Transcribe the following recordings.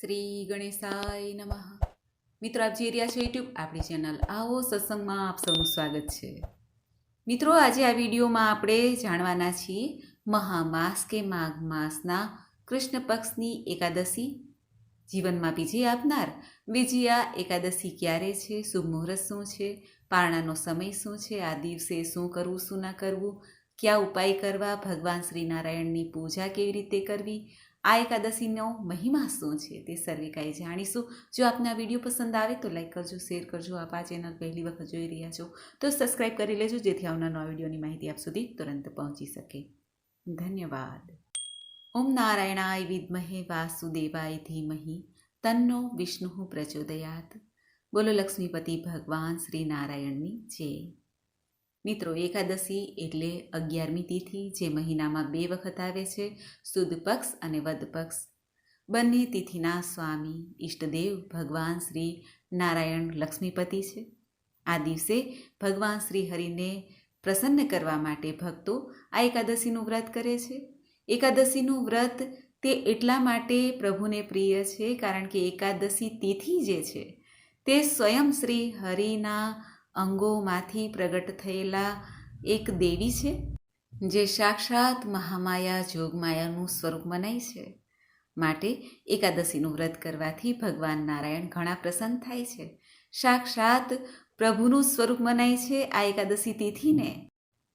શ્રી ગણેશાય નમઃ. મિત્રો, આપ જોઈ રહ્યા છો યુટ્યુબ, આપણી ચેનલ આવો સત્સંગમાં આપ સૌનું સ્વાગત છે. મિત્રો, આજે આ વિડીયોમાં આપણે જાણવાના છીએ મહામાસ કે માઘ માસના કૃષ્ણ પક્ષની એકાદશી. જીવનમાં બીજી આપનાર, વિજયા એકાદશી ક્યારે છે, શુભ મુહૂર્ત શું છે, પારણાનો સમય શું છે, આ દિવસે શું કરવું, શું ના કરવું, કયા ઉપાય કરવા, ભગવાન શ્રીનારાયણની પૂજા કેવી રીતે કરવી આ એકાદશીનો મહિમા શું છે તે સર્વે જાણીશું. જો આપને આ વીડિયો પસંદ આવે તો લાઈક કરજો, શેર કરજો, આપ આ ચેનલ પહેલી વખત જોઈ રહ્યા છો તો સબસ્ક્રાઈબ કરી લેજો જેથી આવનાર નવા વિડીયોની માહિતી આપ સુધી તુરંત પહોંચી શકે. ધન્યવાદ. ઓમ નારાયણાય વિદ્મહે વાસુદેવાય ધીમહી. તન્નો વિષ્ણુ પ્રચોદયાત. બોલો લક્ષ્મીપતિ ભગવાન શ્રી નારાયણની જય. મિત્રો, એકાદશી એટલે અગિયારમી તિથિ જે મહિનામાં બે વખત આવે છે, સુદ પક્ષ અને વદ પક્ષ. બંને તિથિના સ્વામી ઈષ્ટદેવ ભગવાન શ્રી નારાયણ લક્ષ્મીપતિ છે. આ દિવસે ભગવાન શ્રી હરિને પ્રસન્ન કરવા માટે ભક્તો આ એકાદશીનું વ્રત કરે છે. એકાદશીનું વ્રત તે એટલા માટે પ્રભુને પ્રિય છે કારણ કે એકાદશી તિથિ જે છે તે સ્વયં શ્રી હરિના અંગોમાંથી પ્રગટ થયેલા એક દેવી છે, જે સાક્ષાત મહામાયા જોગમાયાનું સ્વરૂપ મનાય છે. માટે એકાદશીનું વ્રત કરવાથી ભગવાન નારાયણ ઘણા પ્રસન્ન થાય છે. સાક્ષાત પ્રભુનું સ્વરૂપ મનાય છે આ એકાદશી તિથિને.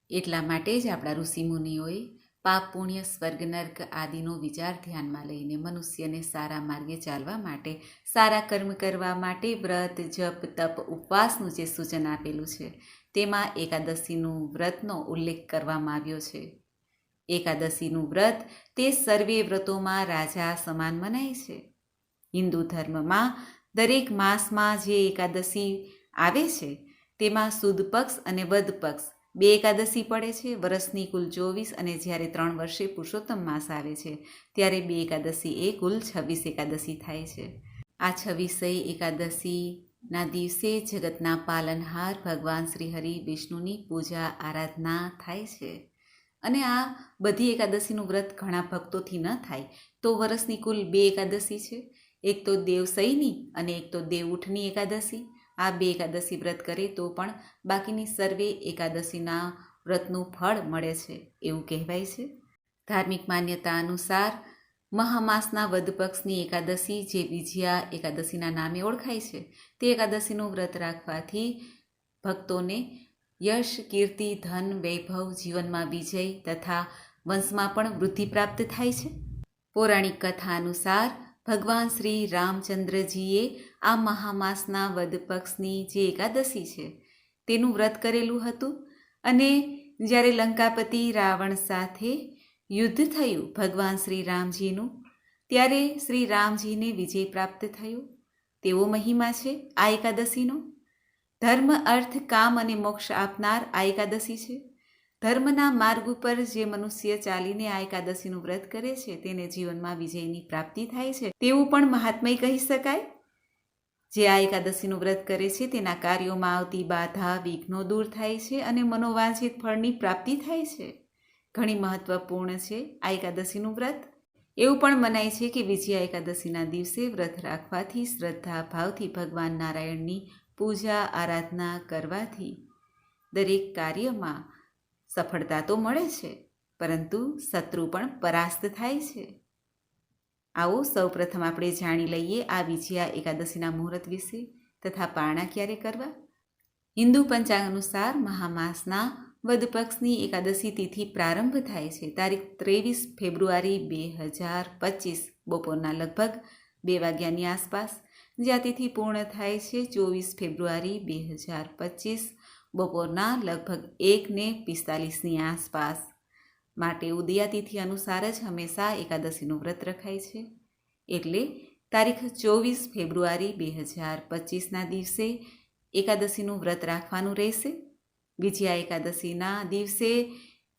એટલા માટે જ આપણા ઋષિમુનિઓએ પાપ, પુણ્ય, સ્વર્ગ, નર્ક આદિનો વિચાર ધ્યાનમાં લઈને મનુષ્યને સારા માર્ગે ચાલવા માટે, સારા કર્મ કરવા માટે વ્રત, જપ, તપ, ઉપવાસનું જે સૂચન આપેલું છે, તેમાં એકાદશીનું વ્રતનો ઉલ્લેખ કરવામાં આવ્યો છે. એકાદશીનું વ્રત તે સર્વે વ્રતોમાં રાજા સમાન મનાય છે. હિન્દુ ધર્મમાં દરેક માસમાં જે એકાદશી આવે છે, તેમાં સુદ પક્ષ અને વદ પક્ષ બે એકાદશી પડે છે વર્ષની કુલ ચોવીસ અને જ્યારે ત્રણ વર્ષે પુરુષોત્તમ માસ આવે છે, ત્યારે બે એકાદશી એ કુલ છવ્વીસ એકાદશી થાય છે. આ છવ્વીસેય એકાદશીના દિવસે જગતના પાલનહાર ભગવાન શ્રી હરિ વિષ્ણુની પૂજા આરાધના થાય છે. અને આ બધી એકાદશીનું વ્રત ઘણા ભક્તોથી ન થાય, તો વર્ષની કુલ બે એકાદશી છે. એક તો દેવસઈની અને એક તો દેવઉઠની એકાદશી. આ બે એકાદશી વ્રત કરે તો પણ બાકીની સર્વે એકાદશીના વ્રતનું ફળ મળે છે એવું કહેવાય છે. ધાર્મિક માન્યતા અનુસાર મહામાસના વદ પક્ષની એકાદશી જે બીજીયા એકાદશીના નામે ઓળખાય છે તે એકાદશીનું વ્રત રાખવાથી ભક્તોને યશ, કીર્તિ, ધન, વૈભવ, જીવનમાં વિજય તથા વંશમાં પણ વૃદ્ધિ પ્રાપ્ત થાય છે. પૌરાણિક કથા અનુસાર ભગવાન શ્રી રામચંદ્રજીએ આ મહામાસના વદ પક્ષની જે એકાદશી છે, તેનું વ્રત કરેલું હતું અને જ્યારે લંકાપતિ રાવણ સાથે યુદ્ધ થયું ભગવાન શ્રી રામજીનું, ત્યારે શ્રી રામજીને વિજય પ્રાપ્ત થયો. તેવો મહિમા છે આ એકાદશીનો. ધર્મ, અર્થ, કામ અને મોક્ષ આપનાર આ એકાદશી છે. ધર્મના માર્ગ ઉપર જે મનુષ્ય ચાલીને આ એકાદશીનું વ્રત કરે છે, તેને જીવનમાં વિજયની પ્રાપ્તિ થાય છે. તેવું પણ મહાત્મય કહી શકાય. જે આ એકાદશીનું વ્રત કરે છે, તેના કાર્યોમાં આવતી બાધા, વિઘ્નો દૂર થાય છે અને મનોવાંછિત ફળની પ્રાપ્તિ થાય છે. ઘણી મહત્વપૂર્ણ છે આ એકાદશીનું વ્રત. એવું પણ મનાય છે કે વિજયા એકાદશીના દિવસે વ્રત રાખવાથી, શ્રદ્ધા ભાવથી ભગવાન નારાયણની પૂજા, આરાધના કરવાથી દરેક કાર્યમાં સફળતા તો મળે છે, પરંતુ શત્રુ પણ પરાસ્ત થાય છે. આવો સૌપ્રથમ આપણે જાણી લઈએ આ વિજયા એકાદશીના મુહૂર્ત વિશે તથા પારણા ક્યારે કરવા? હિન્દુ પંચાંગ અનુસાર મહામાસના વદ પક્ષની એકાદશી તિથિ પ્રારંભ થાય છે. તારીખ ત્રેવીસ ફેબ્રુઆરી બે હજાર પચીસ, બપોરના લગભગ બે વાગ્યાની આસપાસ. જ્યાં તિથિ પૂર્ણ થાય છે ચોવીસ ફેબ્રુઆરી બે હજાર પચીસ બપોરના લગભગ એકને પિસ્તાલીસની આસપાસ. માટે ઉદયાતિથિ અનુસાર જ હંમેશા એકાદશીનું વ્રત રખાય છે. એટલે તારીખ ચોવીસ ફેબ્રુઆરી બે હજાર પચીસના દિવસે એકાદશીનું વ્રત રાખવાનું રહેશે. વિજયા એકાદશીના દિવસે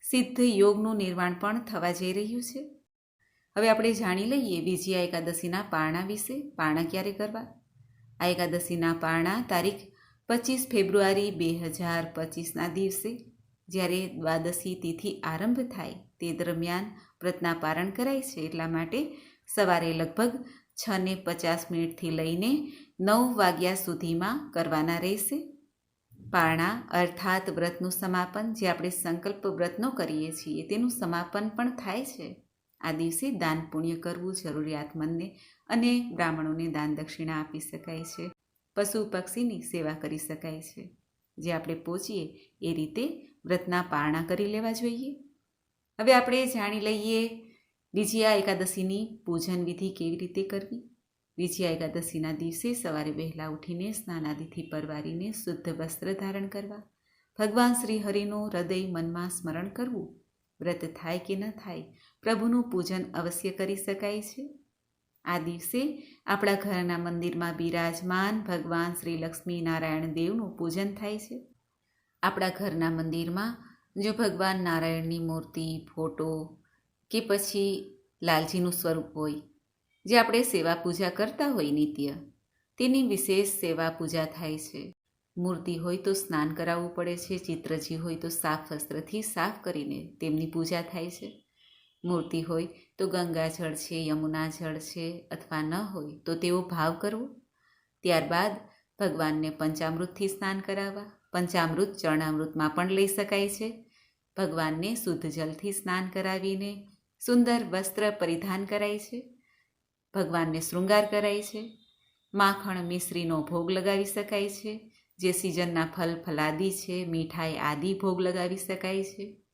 સિદ્ધ યોગનું નિર્માણ પણ થવા જઈ રહ્યું છે. હવે આપણે જાણી લઈએ વિજયા એકાદશીના પારણા વિશે. પારણા ક્યારે કરવા? આ એકાદશીના પારણા તારીખ પચીસ ફેબ્રુઆરી બે હજાર પચીસના દિવસે, જ્યારે દ્વાદશી તિથિ આરંભ થાય, તે દરમિયાન વ્રતના પારણ કરાય છે. એટલા માટે સવારે લગભગ છ ને પચાસ મિનિટથી લઈને નવ વાગ્યા સુધીમાં કરવાના રહેશે. પારણા અર્થાત વ્રતનું સમાપન, જે આપણે સંકલ્પ વ્રતનો કરીએ છીએ, તેનું સમાપન પણ થાય છે. આ દિવસે દાન પુણ્ય કરવું જરૂરિયાતમંદને અને બ્રાહ્મણોને દાન દક્ષિણા આપી શકાય છે. પશુ પક્ષીની સેવા કરી શકાય છે. જે આપણે પહોંચીએ એ રીતે વ્રતના પારણા કરી લેવા જોઈએ. હવે આપણે જાણી લઈએ વિજયા એકાદશીની પૂજન વિધિ કેવી રીતે કરવી? વિજયા એકાદશીના દિવસે સવારે વહેલા ઉઠીને સ્નાનાદિથી પરવારીને શુદ્ધ વસ્ત્ર ધારણ કરવા. ભગવાન શ્રી હરિનું હૃદય મનમાં સ્મરણ કરવું. વ્રત થાય કે ન થાય, પ્રભુનું પૂજન અવશ્ય કરી શકાય છે. આ દિવસે આપણા ઘરના મંદિરમાં બિરાજમાન ભગવાન શ્રી લક્ષ્મી નારાયણ દેવનું પૂજન થાય છે. આપણા ઘરના મંદિરમાં જો ભગવાન નારાયણની મૂર્તિ, ફોટો કે પછી લાલજીનું સ્વરૂપ હોય, જે આપણે સેવા પૂજા કરતા હોય નિત્ય, તેની વિશેષ સેવા પૂજા થાય છે. મૂર્તિ હોય તો સ્નાન કરાવવું પડે છે, ચિત્રજી હોય તો સાફ વસ્ત્રથી સાફ કરીને તેમની પૂજા થાય છે. મૂર્તિ હોય તો ગંગાજળ છે, યમુના જળ છે અથવા ન હોય તો તેવો ભાવ કરવો. ત્યારબાદ ભગવાનને પંચામૃતથી સ્નાન કરાવવા. પંચામૃત ચરણામૃતમાં પણ લઈ શકાય છે. ભગવાનને શુદ્ધ જલથી સ્નાન કરાવીને સુંદર વસ્ત્ર પરિધાન કરાય છે. ભગવાનને શૃંગાર કરાય છે. માખણ મિશ્રીનો ભોગ લગાવી શકાય છે. જે સિઝનના ફલ, ફલાદી છે, મીઠાઈ આદિ ભોગ લગાવી શકાય છે.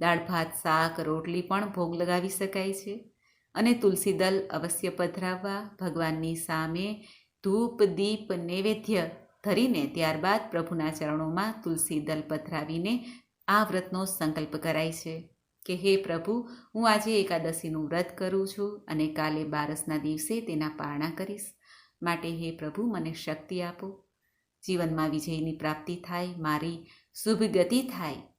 દાળ, ભાત, શાક, રોટલી પણ ભોગ લગાવી શકાય છે. અને તુલસી દલ અવશ્ય પધરાવવા, ભગવાનની સામે ધૂપ, દીપ, નૈવેદ્ય ધરીને ત્યારબાદ પ્રભુના ચરણોમાં તુલસી દલ પધરાવીને આ વ્રતનો સંકલ્પ કરાય છે કે, હે પ્રભુ, હું આજે એકાદશીનું વ્રત કરું છું અને કાલે બારસના દિવસે તેના પારણા કરીશ. માટે, હે પ્રભુ, મને શક્તિ આપો. જીવનમાં વિજયની પ્રાપ્તિ થાય, મારી શુભ ગતિ થાય.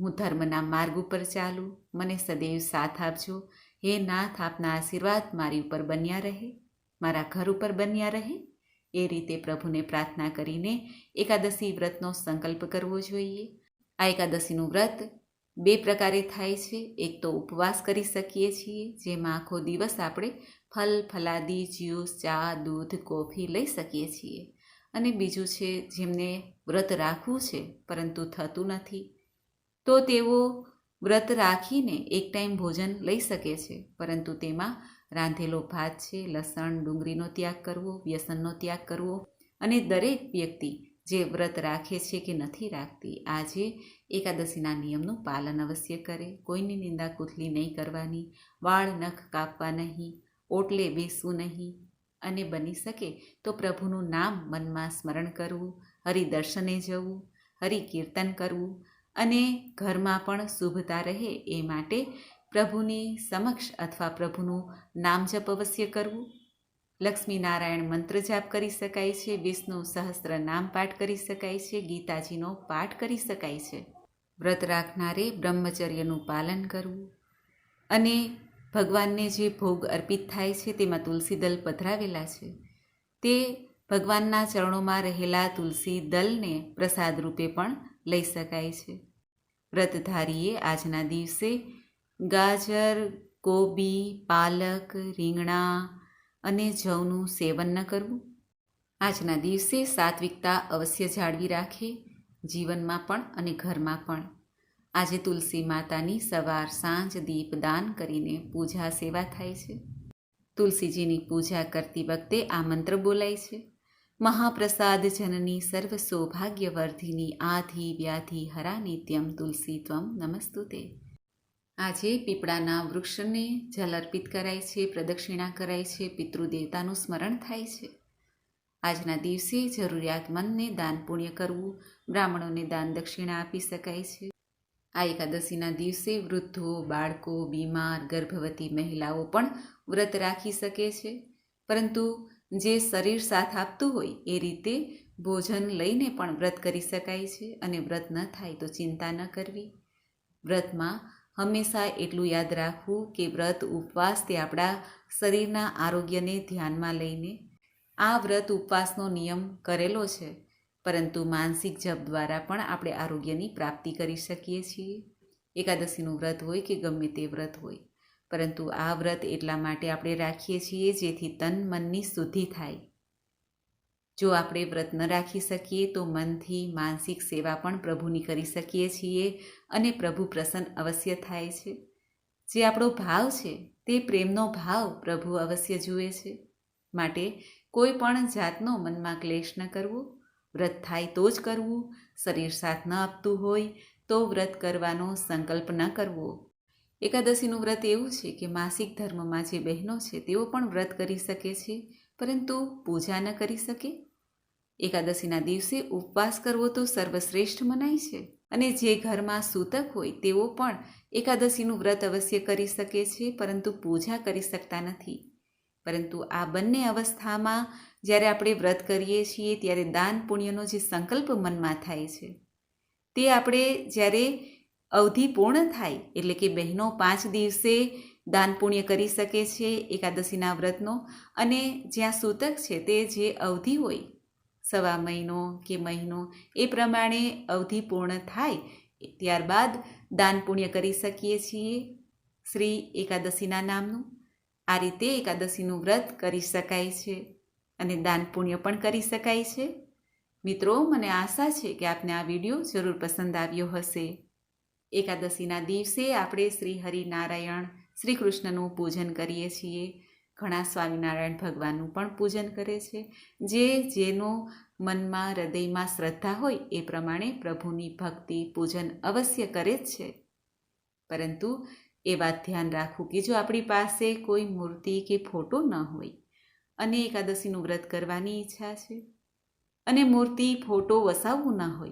હું ધર્મના માર્ગ ઉપર ચાલું, મને સદૈવ સાથ આપજો. હે નાથ, આપના આશીર્વાદ મારી ઉપર બન્યા રહે, મારા ઘર ઉપર બન્યા રહે. એ રીતે પ્રભુને પ્રાર્થના કરીને એકાદશી વ્રતનો સંકલ્પ કરવો જોઈએ. આ એકાદશીનું વ્રત બે પ્રકારે થાય છે. એક તો ઉપવાસ કરી શકીએ છીએ, જેમાં આખો દિવસ આપણે ફલ, ફલાદી, જ્યુસ, ચા, દૂધ, કોફી લઈ શકીએ છીએ. અને બીજું છે, જેમને વ્રત રાખવું છે, પરંતુ થતું નથી. તો તેઓ વ્રત રાખીને એક ટાઈમ ભોજન લઈ શકે છે, પરંતુ તેમાં રાંધેલો ભાત છે, લસણ, ડુંગળીનો ત્યાગ કરવો, વ્યસનનો ત્યાગ કરવો અને દરેક વ્યક્તિ જે વ્રત રાખે છે કે નથી રાખતી, આજે એકાદશીના નિયમનું પાલન અવશ્ય કરે. કોઈની નિંદા કુથલી નહીં કરવાની, વાળ નખ કાપવા નહીં, ઓટલે બેસવું નહીં અને બની શકે તો પ્રભુનું નામ મનમાં સ્મરણ કરવું, હરિદર્શને જવું, હરિકીર્તન કરવું અને ઘરમાં પણ શુભતા રહે એ માટે પ્રભુની સમક્ષ અથવા પ્રભુનું નામ જપ અવશ્ય કરવું. લક્ષ્મીનારાયણ મંત્ર જાપ કરી શકાય છે, વિષ્ણુ સહસ્ત્ર નામ પાઠ કરી શકાય છે, ગીતાજીનો પાઠ કરી શકાય છે. વ્રત રાખનારે બ્રહ્મચર્યનું પાલન કરવું. અને ભગવાનને જે ભોગ અર્પિત થાય છે તેમાં તુલસી દલ પધરાવેલા છે. તે ભગવાનના ચરણોમાં રહેલા તુલસી દલને પ્રસાદ રૂપે પણ લઈ શકાય છે. વ્રતધારીએ આજના દિવસે ગાજર, કોબી, પાલક, રીંગણા અને જવનું સેવન ન કરવું. આજના દિવસે સાત્વિકતા અવશ્ય જાળવી રાખે, જીવનમાં પણ અને ઘરમાં પણ. આજે તુલસી માતાની સવાર સાંજ દીપદાન કરીને પૂજા સેવા થાય છે. તુલસીજીની પૂજા કરતી વખતે આ મંત્ર બોલાય છે. મહાપ્રસાદ જનની સર્વ સૌભાગ્યવર્ધિની આધિ વ્યાધિ હરા નિત્યમ તુલસી ત્વમ નમસ્તુતે. આજે પીપળાના વૃક્ષને જલ અર્પિત કરાય છે, પ્રદક્ષિણા કરાય છે, પિતૃદેવતાનું સ્મરણ થાય છે. આજના દિવસે જરૂરિયાતમંદને દાન પુણ્ય કરવું, બ્રાહ્મણોને દાન દક્ષિણા આપી શકાય છે. આ એકાદશીના દિવસે વૃદ્ધો, બાળકો, બીમાર, ગર્ભવતી મહિલાઓ પણ વ્રત રાખી શકે છે. પરંતુ જે શરીર સાથ આપતું હોય એ રીતે ભોજન લઈને પણ વ્રત કરી શકાય છે અને વ્રત ન થાય તો ચિંતા ન કરવી. વ્રતમાં હંમેશા એટલું યાદ રાખવું કે વ્રત ઉપવાસ તે આપણા શરીરના આરોગ્યને ધ્યાનમાં લઈને આ વ્રત ઉપવાસનો નિયમ કરેલો છે, પરંતુ માનસિક જપ દ્વારા પણ આપણે આરોગ્યની પ્રાપ્તિ કરી શકીએ છીએ. એકાદશીનું વ્રત હોય કે ગમે તે વ્રત હોય પરંતુ આ વ્રત એટલા માટે આપણે રાખીએ છીએ જેથી તન મનની શુદ્ધિ થાય. જો આપણે વ્રત ન રાખી શકીએ તો મનથી માનસિક સેવા પણ પ્રભુની કરી શકીએ છીએ અને પ્રભુ પ્રસન્ન અવશ્ય થાય છે. જે આપણો ભાવ છે તે પ્રેમનો ભાવ પ્રભુ અવશ્ય જુએ છે. માટે કોઈ પણ જાતનો મનમાં ક્લેશ ન કરવો. વ્રત થાય તો જ કરવું. શરીર સાથ ન આપતું હોય તો વ્રત કરવાનો સંકલ્પ ન કરવો. એકાદશીનું વ્રત એવું છે કે માસિક ધર્મમાં જે બહેનો છે તેઓ પણ વ્રત કરી શકે છે, પરંતુ પૂજા ન કરી શકે? એકાદશીના દિવસે ઉપવાસ કરવો તો સર્વશ્રેષ્ઠ મનાય છે, અને જે ઘરમાં સૂતક હોય તેઓ પણ એકાદશીનું વ્રત અવશ્ય કરી શકે છે, પરંતુ પૂજા કરી શકતા નથી. પરંતુ આ બંને અવસ્થામાં જ્યારે આપણે વ્રત કરીએ છીએ ત્યારે દાન પુણ્યનો જે સંકલ્પ મનમાં થાય છે, તે આપણે જ્યારે અવધિ પૂર્ણ થાય એટલે કે બહેનો પાંચ દિવસે દાન પુણ્ય કરી શકે છે એકાદશીના વ્રતનો અને જ્યાં સૂતક છે તે જે અવધિ હોય, સવા મહિનો કે મહિનો, એ પ્રમાણે અવધિ પૂર્ણ થાય, ત્યારબાદ દાન પુણ્ય કરી શકીએ છીએ શ્રી એકાદશીના નામનું. આ રીતે એકાદશીનું વ્રત કરી શકાય છે અને દાન પુણ્ય પણ કરી શકાય છે. મિત્રો, મને આશા છે કે આપને આ વીડિયો જરૂર પસંદ આવ્યો હશે. એકાદશીના દિવસે આપણે શ્રી હરિનારાયણ શ્રી કૃષ્ણનું પૂજન કરીએ છીએ. ઘણા સ્વામિનારાયણ ભગવાનનું પણ પૂજન કરે છે. જે જેનો મનમાં, હૃદયમાં શ્રદ્ધા હોય એ પ્રમાણે પ્રભુની ભક્તિ પૂજન અવશ્ય કરે જ છે. પરંતુ એ વાત ધ્યાન રાખવું કે જો આપણી પાસે કોઈ મૂર્તિ કે ફોટો ન હોય અને એકાદશીનું વ્રત કરવાની ઈચ્છા છે અને મૂર્તિ, ફોટો વસાવવું ન હોય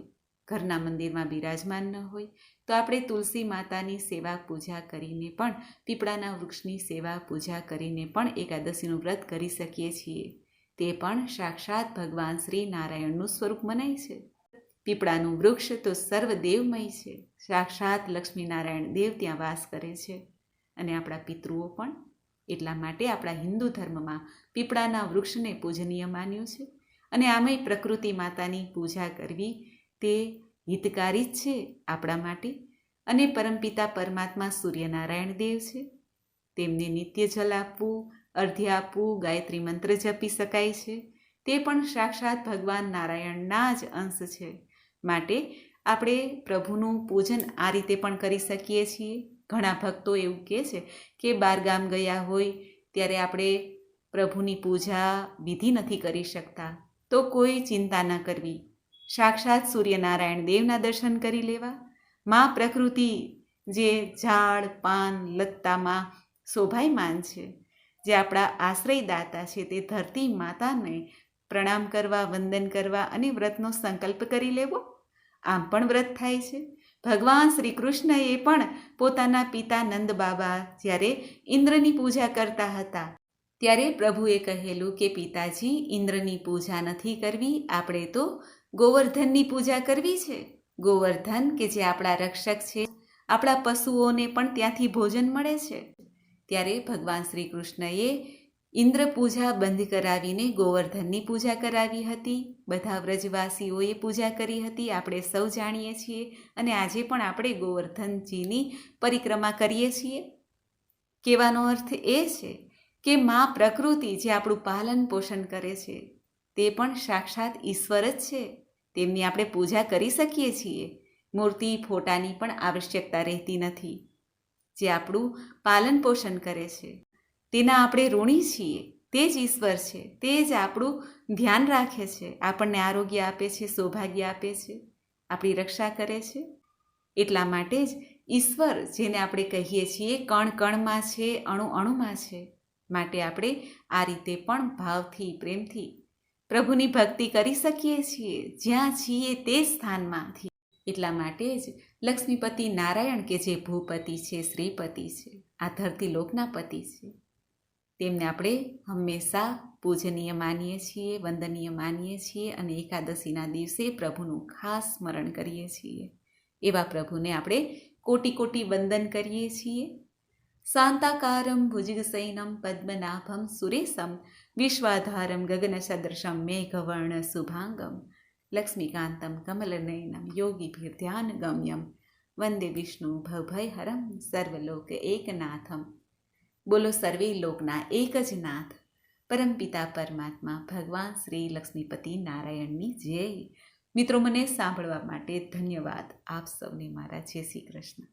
ઘરના મંદિરમાં બિરાજમાન ન હોય, તો આપણે તુલસી માતાની સેવા પૂજા કરીને પણ, પીપળાના વૃક્ષની સેવા પૂજા કરીને પણ એકાદશીનું વ્રત કરી શકીએ છીએ. તે પણ સાક્ષાત ભગવાન શ્રી નારાયણનું સ્વરૂપ મનાય છે. પીપળાનું વૃક્ષ તો સર્વદેવમય છે. સાક્ષાત લક્ષ્મીનારાયણ દેવ ત્યાં વાસ કરે છે. અને આપણા પિતૃઓ પણ, એટલા માટે આપણા હિન્દુ ધર્મમાં પીપળાના વૃક્ષને પૂજનીય માન્યું છે. અને આમાંય પ્રકૃતિ માતાની પૂજા કરવી તે હિતકારી જ છે આપણા માટે અને પરમપિતા પરમાત્મા સૂર્યનારાયણ દેવ છે. તેમને નિત્ય જલ આપવું, અર્ધ્ય આપવું, ગાયત્રી મંત્ર જપી શકાય છે. તે પણ સાક્ષાત ભગવાન નારાયણના જ અંશ છે. માટે આપણે પ્રભુનું પૂજન આ રીતે પણ કરી શકીએ છીએ. ઘણા ભક્તો એવું કહે છે કે બાર ગામ ગયા હોય ત્યારે આપણે પ્રભુની પૂજા વિધિ નથી કરી શકતા. તો કોઈ ચિંતા ન કરવી. સાક્ષાત સૂર્યનારાયણ દેવના દર્શન કરી લેવા. મા પ્રકૃતિ જે ઝાડ, પાન, લત્તામાં શોભાયમાન છે, જે આપણા આશ્રયદાતા છે, તે ધરતી માતાને પ્રણામ કરવા, વંદન કરવા અને વ્રતનો સંકલ્પ કરી લેવો. આમ પણ વ્રત થાય છે. ભગવાન શ્રી કૃષ્ણએ પણ પોતાના પિતા નંદ બાબા જ્યારે ઇન્દ્રની પૂજા કરતા હતા, ત્યારે પ્રભુએ કહેલું કે, પિતાજી, ઇન્દ્રની પૂજા નથી કરવી, આપણે તો ગોવર્ધનની પૂજા કરવી છે? ગોવર્ધન, કે જે આપણા રક્ષક છે, આપણા પશુઓને પણ ત્યાંથી ભોજન મળે છે? ત્યારે ભગવાન શ્રી કૃષ્ણએ ઇન્દ્ર પૂજા બંધ કરાવીને ગોવર્ધનની પૂજા કરાવી હતી. બધા વ્રજવાસીઓએ પૂજા કરી હતી. આપણે સૌ જાણીએ છીએ અને આજે પણ આપણે ગોવર્ધનજીની પરિક્રમા કરીએ છીએ. કહેવાનો અર્થ એ છે કે મા પ્રકૃતિ જે આપણું પાલન પોષણ કરે છે, તે પણ સાક્ષાત ઈશ્વર જ છે. તેમની આપણે પૂજા કરી શકીએ છીએ. મૂર્તિ, ફોટાની પણ આવશ્યકતા રહેતી નથી, જે આપણું પાલન પોષણ કરે છે. તેના આપણે ઋણી છીએ, તે જ ઈશ્વર છે, તે જ આપણું ધ્યાન રાખે છે, આપણને આરોગ્ય આપે છે, સૌભાગ્ય આપે છે, આપણી રક્ષા કરે છે. એટલા માટે જ ઈશ્વર, જેને આપણે કહીએ છીએ, કણ કણમાં છે, અણુ અણુમાં છે, માટે આપણે આ રીતે પણ ભાવથી, પ્રેમથી પ્રભુની ભક્તિ કરી શકીએ છીએ. જ્યાં છીએ તે સ્થાનમાંથી. એટલા માટે જ લક્ષ્મીપતિ નારાયણ કે જે ભૂપતિ છે, શ્રીપતિ છે, આ ધરતી લોકના પતિ છે. તેમને આપણે હંમેશા પૂજનીય માનીએ છીએ, વંદનીય માનીએ છીએ અને એકાદશીના દિવસે પ્રભુનું ખાસ સ્મરણ કરીએ છીએ. એવા પ્રભુને આપણે કોટી કોટી વંદન કરીએ છીએ. શાંતાકારમ ભુજગસૈનમ પદ્મનાભમ સુરેશમ વિશ્વાધારમ ગગનસદૃશમ મેઘવર્ણ શુભાંગમ લક્ષ્મીકાંતમ કમલનયનમ યોગીભિર્ધ્યાન ગમ્યમ વંદે વિષ્ણુ ભવભયહરમ સર્વલોક એકનાથમ બોલો સર્વે લોકના એક જ નાથ પરમપિતા પરમાત્મા ભગવાન શ્રી લક્ષ્મીપતિ નારાયણની જય મિત્રો મને સાંભળવા માટે ધન્યવાદ. આપ સૌને મારા જય શ્રી કૃષ્ણ.